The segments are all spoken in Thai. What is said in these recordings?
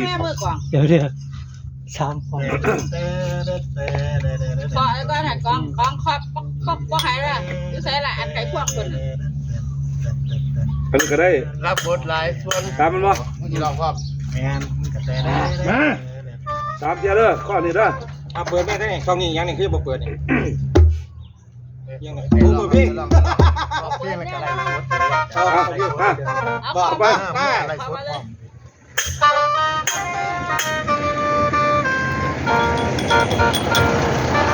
ีแม่มือกว่าเดี๋ยวเดี๋ยวสามคนขอแล้วก็หันกองกองครอบครอบก็หายละอยู่ใส่ละอันไก่พวกคนน่ะอันก็ได้รับบทหลายส่วนตามมันบ่เม่อกี้ลอบครับแมนกระแตได้มาตามเจ้าเด้อข้อนี้เด้อเอาเปิดไม่ได้ไงช่องนี้ยังนี่คือบ่เปิดนี่ยังไงดูมือพี่เอาไปไปเอาไป Thank you.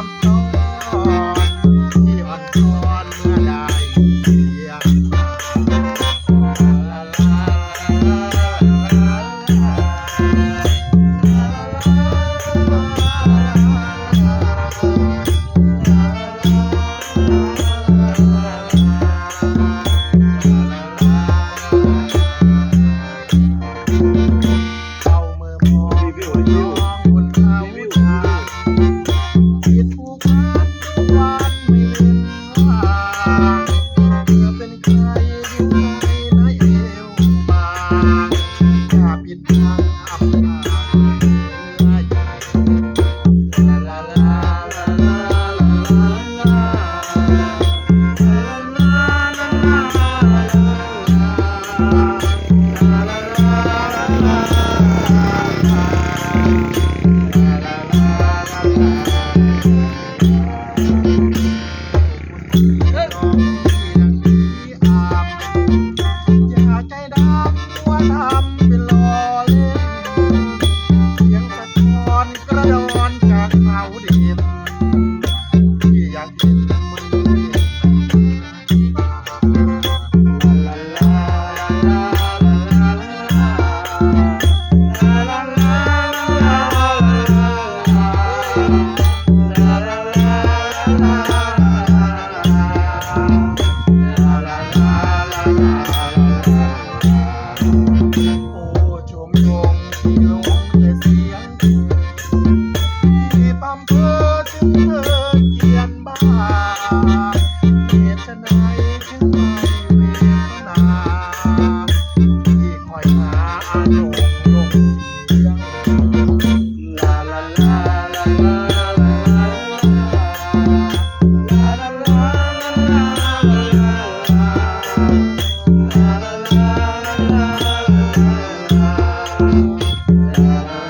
I'm going.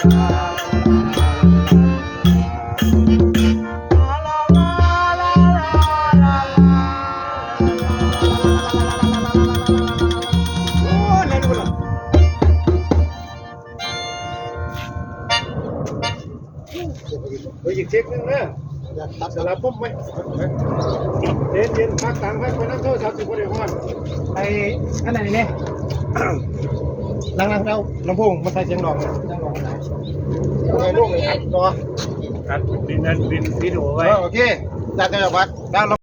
โอ้ยเล่นกูละเฮ้ยอีกเช็คนึงนะสลับปุ๊บไหมเย็นเย็นพักตังค์พักไปนั่งโทรศัพท์สิบคนเดียวก่อนไอ้อันไหนเนี่ย นั่งนั่งเราลำโพงมาใส่เสียงดอกสียงลองนะโอเคลูกเลยครับรอครับดินนั่นดินที่ดูไว้โอเคจัดจังหวัดแล้ว